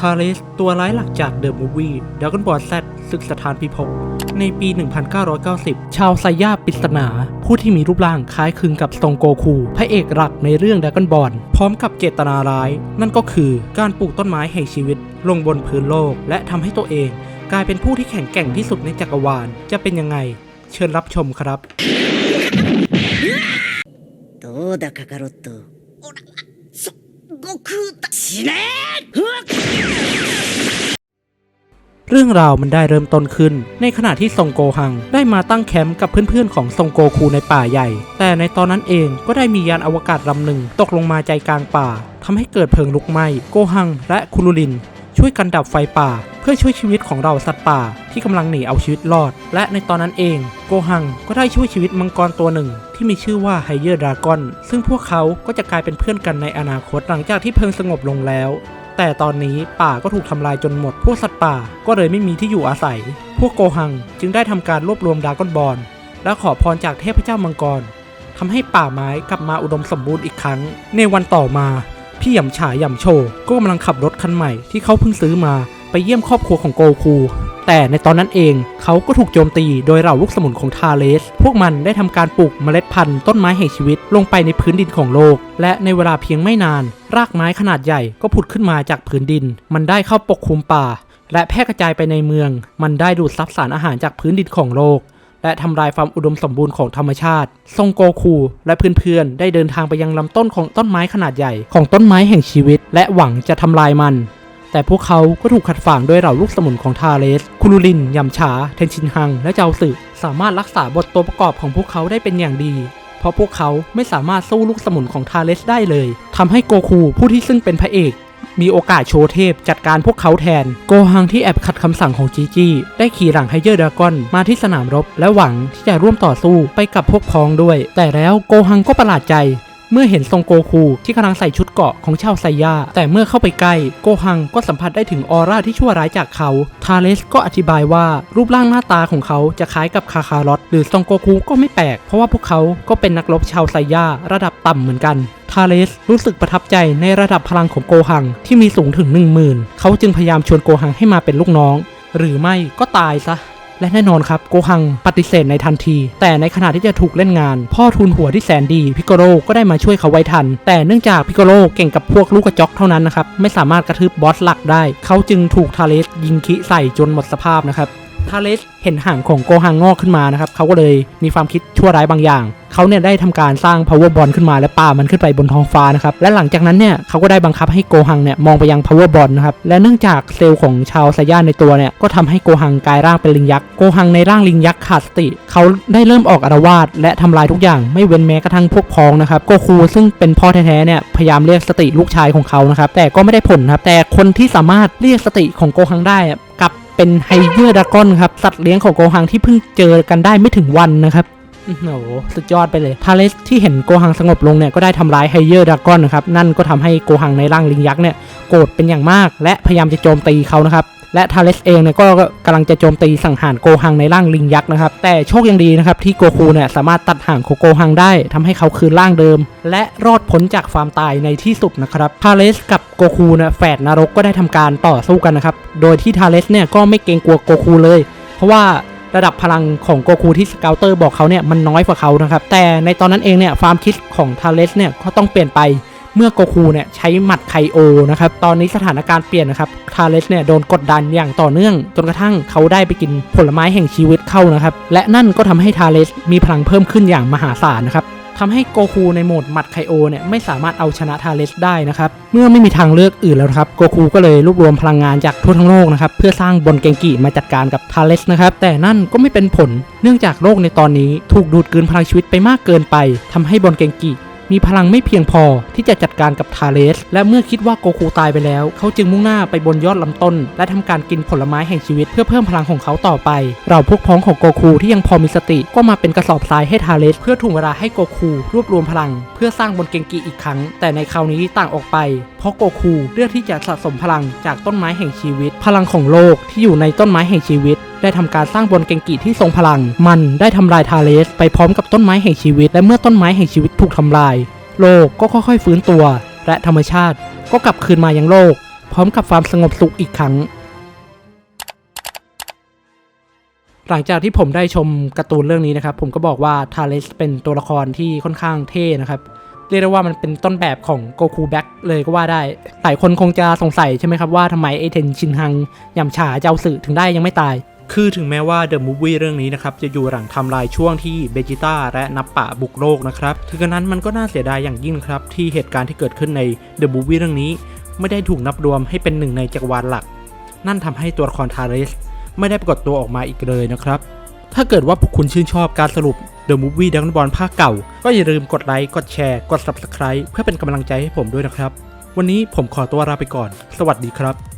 ทาเลส ตัวร้ายหลักจากเดอะมูฟวี่ด a ก o n บอลแซศึกสถานพิภพ ในปี 1990 ชาวไซย่าปริศนา ผู้ที่มีรูปร่างคล้ายคลึงกับซงโกคู พระเอกหลักในเรื่องด a ก o n บอลพร้อมกับเจตนาร้าย นั่นก็คือการปลูกต้นไม้แห่งชีวิต ลงบนพื้นโลก และทำให้ตัวเอง กลายเป็นผู้ที่แข็งแกร่งที่สุดในจักรวาล จะเป็นยังไง เชิญรับชมครับ どうだカカロットオラはそ悟 空だ死ねうわっ เรื่องราวมันได้เริ่มต้นขึ้น ในขณะที่ซงโกฮัง ได้มาตั้งแคมป์กับเพื่อนๆของซงโกคูในป่าใหญ่ แต่ในตอนนั้นเองก็ได้มียานอวกาศลำหนึ่ง ตกลงมาใจกลางป่าทำให้เกิดเพลิงลุกไหม้โกฮัง และคุรุลิน ช่วยกันดับไฟป่า เพื่อช่วยชีวิตของเราสัตว์ป่าที่กำลังหนีเอาชีวิตรอด และในตอนนั้นเอง โกฮังก็ได้ช่วยชีวิตมังกรตัวหนึ่ง ที่มีชื่อว่าไฮเยอร์ดากอน ซึ่งพวกเขาก็จะกลายเป็นเพื่อนกันในอนาคตหลังจากที่เพลิงสงบลงแล้ว แต่ตอนนี้ป่าก็ถูกทำลายจนหมด พวกสัตว์ป่าก็เลยไม่มีที่อยู่อาศัย พวกโกหังจึงได้ทำการรวบรวมดากอนบอลและขอพรจากเทพเจ้ามังกรทำให้ป่าไม้กลับมาอุดมสมบูรณ์อีกครั้ง ในวันต่อมา พี่หยำฉายหยำโชก็กำลังขับรถคันใหม่ที่เขาเพิ่งซื้อมาไปเยี่ยมครอบครัวของโกคู แต่ในตอนนั้นเองเขาก็ถูกโจมตีโดยเหล่าลูกสมุนของทาเลส พวกมันได้ทำการปลูกเมล็ดพันธุ์ต้นไม้แห่งชีวิตลงไปในพื้นดินของโลก และในเวลาเพียงไม่นาน รากไม้ขนาดใหญ่ก็ผุดขึ้นมาจากพื้นดิน มันได้เข้าปกคลุมป่า และแพร่กระจายไปในเมือง มันได้ดูดซับสารอาหารจากพื้นดินของโลก และทำลายความอุดมสมบูรณ์ของธรรมชาติซงโกคู และเพื่อนๆ ได้เดินทางไปยังลำต้นของต้นไม้ขนาดใหญ่ของต้นไม้แห่งชีวิต และหวังจะทำลายมัน แต่พวกเขาก็ถูกขัดฝังด้วยเหล่าลูกสมุนของทาเลส คุรุลิน ยำฉา เทนชินฮัง และเจ้าสึสามารถรักษาบทตัวประกอบของพวกเขาได้เป็นอย่างดี เพราะพวกเขาไม่สามารถสู้ลูกสมุนของทาเลสได้เลยทำให้โกคูผู้ที่ซึ่งเป็นพระเอก มีโอกาสโชว์เทพจัดการพวกเขาแทน โกฮังที่แอบขัดคำสั่งของจีจี้ได้ขี่หลังไฮเยอร์ดากอนมาที่สนามรบ และหวังที่จะร่วมต่อสู้ไปกับพวกพ้องด้วย แต่แล้วโกฮังก็ประหลาดใจเมื่อเห็นทรงโกคูที่กำลังใส่ชุดเกราะของชาวไซย่าแต่เมื่อเข้าไปใกล้ โกฮังก็สัมผัสได้ถึงออร่าที่ชั่วร้ายจากเขา ทาเลสก็อธิบายว่ารูปร่างหน้าตาของเขาจะคล้ายกับคาคารอตหรือทรงโกคูก็ไม่แปลก เพราะว่าพวกเขาก็เป็นนักรบชาวไซย่าระดับต่ำเหมือนกัน ทาเลสรู้สึกประทับใจในระดับพลังของโกฮังที่มีสูงถึง 10,000 เขาจึงพยายามชวนโกฮังให้มาเป็นลูกน้อง หรือไม่ก็ตายซะ และแน่นอนครับโกฮังปฏิเสธในทันที แต่ในขณะที่จะถูกเล่นงาน พ่อทุนหัวที่แสนดีพิกโรก็ได้มาช่วยเขาไว้ทัน แต่เนื่องจากพิกโรเก่งกับพวกลูกกระจอกเท่านั้นนะครับไม่สามารถกระทืบบอสหลักได้ เขาจึงถูกทาเลสยิงคิใส่จนหมดสภาพนะครับ ทาเลสเห็นหางของโกฮังงอกขึ้นมานะครับเขาก็เลยมีความคิดชั่วร้ายบางอย่างเขาเนี่ยได้ทำการสร้าง power ball ขึ้นมาและปามันขึ้นไปบนท้องฟ้านะครับและหลังจากนั้นเนี่ยเขาก็ได้บังคับให้โกฮังเนี่ยมองไปยัง power ball นะครับและเนื่องจากเซลล์ของชาวไซย่าในตัวเนี่ยก็ทำให้โกฮังกลายร่างเป็นลิงยักษ์โกฮังในร่างลิงยักษ์ขาดสติเขาได้เริ่มออกอารวาสและทำลายทุกอย่างไม่เว้นแม้กระทั่งพวกพ้องนะครับโกคูซึ่งเป็นพ่อแท้ๆเนี่ยพยายามเรียกสติลูกชายของเขานะครับแต่ก็ไม่ได้ผลครับแต่คนที่สามารถเรียกสติของโกฮังได้กับเป็นไฮเยอร์ดากอนครับสัตว์เลี้ยงของโกฮังที่เพิ่งเจอกันได้ไม่ถึงวันนะครับอื้อโหสุดยอดไปเลยทาเลสที่เห็นโกฮังสงบลงเนี่ยก็ได้ทำร้ายไฮเยอร์ดากอนนะครับนั่นก็ทำให้โกฮังในร่างลิงยักษ์เนี่ยโกรธเป็นอย่างมาก และพยายามจะโจมตีเขานะครับ และทาเลสเองเนี่ยก็กำลังจะโจมตีสังหารโกฮังในร่างลิงยักษ์นะครับ แต่โชคยังดีนะครับที่โกคูเนี่ยสามารถตัดห่างของโกฮังได้ทำให้เขาคืนร่างเดิม และรอดพ้นจากความตายในที่สุดนะครับทาเลสกับโกคูเนี่ยแฝดนรกก็ได้ทำการต่อสู้กันนะครับ โดยที่ทาเลสเนี่ยก็ไม่เกรงกลัวโกคูเลย เพราะว่าระดับพลังของโกคูที่สเกลเตอร์บอกเขาเนี่ยมันน้อยกว่าเขานะครับแต่ในตอนนั้นเองเนี่ยความคิดของทาเลสเนี่ยก็ต้องเปลี่ยนไป เมื่อโกคูเนี่ยใช้หมัดไคโอนะครับ ตอนนี้สถานการณ์เปลี่ยนนะครับ ทาเลสเนี่ยโดนกดดันอย่างต่อเนื่อง จนกระทั่งเขาได้ไปกินผลไม้แห่งชีวิตเข้านะครับ และนั่นก็ทำให้ทาเลสมีพลังเพิ่มขึ้นอย่างมหาศาลนะครับทำให้โกคูในโหมดหมัดไคโอเนี่ยไม่สามารถเอาชนะทาเลสได้นะครับ เมื่อไม่มีทางเลือกอื่นแล้วครับโกคูก็เลยรวบรวมพลังงานจากทั่วทั้งโลกนะครับเพื่อสร้างบนเกงกิมาจัดการกับทาเลสนะครับแต่นั่นก็ไม่เป็นผล เนื่องจากโลกในตอนนี้ถูกดูดกลืนพลังชีวิตไปมากเกินไปทำให้บนเกงกิ มีพลังไม่เพียงพอที่จะจัดการกับทาเลส และเมื่อคิดว่าโกคูตายไปแล้ว เขาจึงมุ่งหน้าไปบนยอดลำต้น และทำการกินผลไม้แห่งชีวิตเพื่อเพิ่มพลังของเขาต่อไป เราพวกพ้องของโกคูที่ยังพอมีสติ ก็มาเป็นกระสอบทรายให้ทาเลส เพื่อถ่วงเวลาให้โกคูรวบรวมพลัง เพื่อสร้างบนเกงกีอีกครั้ง แต่ในคราวนี้ต่างออกไป เพราะโกคูเลือกที่จะสะสมพลังจากต้นไม้แห่งชีวิต พลังของโลกที่อยู่ในต้นไม้แห่งชีวิต ได้ทำการสร้างบนเกงกิที่ทรงพลัง มันได้ทำลายทาเลส ไปพร้อมกับต้นไม้แห่งชีวิต และเมื่อต้นไม้แห่งชีวิตถูกทำลาย โลกก็ค่อยๆฟื้นตัว และธรรมชาติก็กลับคืนมายังโลก พร้อมกับความสงบสุขอีกครั้ง หลังจากที่ผมได้ชมการ์ตูนเรื่องนี้นะครับ ผมก็บอกว่าทาเลสเป็นตัวละครที่ค่อนข้างเท่นะครับเรียกได้ว่ามันเป็นต้นแบบของโกคูแบ็กเลยก็ว่าได้ หลายคนคงจะสงสัยใช่ไหมครับว่าทำไมไอเทนชินฮังยำฉาเจ้าสื่อถึงได้ยังไม่ตาย คือถึงแม้ว่าเดอะมูฟวี่เรื่องนี้นะครับจะอยู่หลังทำลายช่วงที่เบจิต้าและนับปะบุกโลกนะครับถึงกระนั้นมันก็น่าเสียดายอย่างยิ่งครับที่เหตุการณ์ที่เกิดขึ้นในเดอะมูฟวี่เรื่องนี้ ไม่ได้ถูกนับรวมให้เป็นหนึ่งในจักรวาลหลัก นั่นทำให้ตัวละครทาเรสไม่ได้ปรากฏตัวออกมาอีกเลยนะครับ ถ้าเกิดว่าพวกคุณชื่นชอบการสรุป The Movie Dragon Ball ภาคเก่า ก็อย่าลืมกดไลค์ กดแชร์ กด Subscribe เพื่อเป็นกำลังใจให้ผมด้วยนะครับ วันนี้ผมขอตัวลาไปก่อน สวัสดีครับ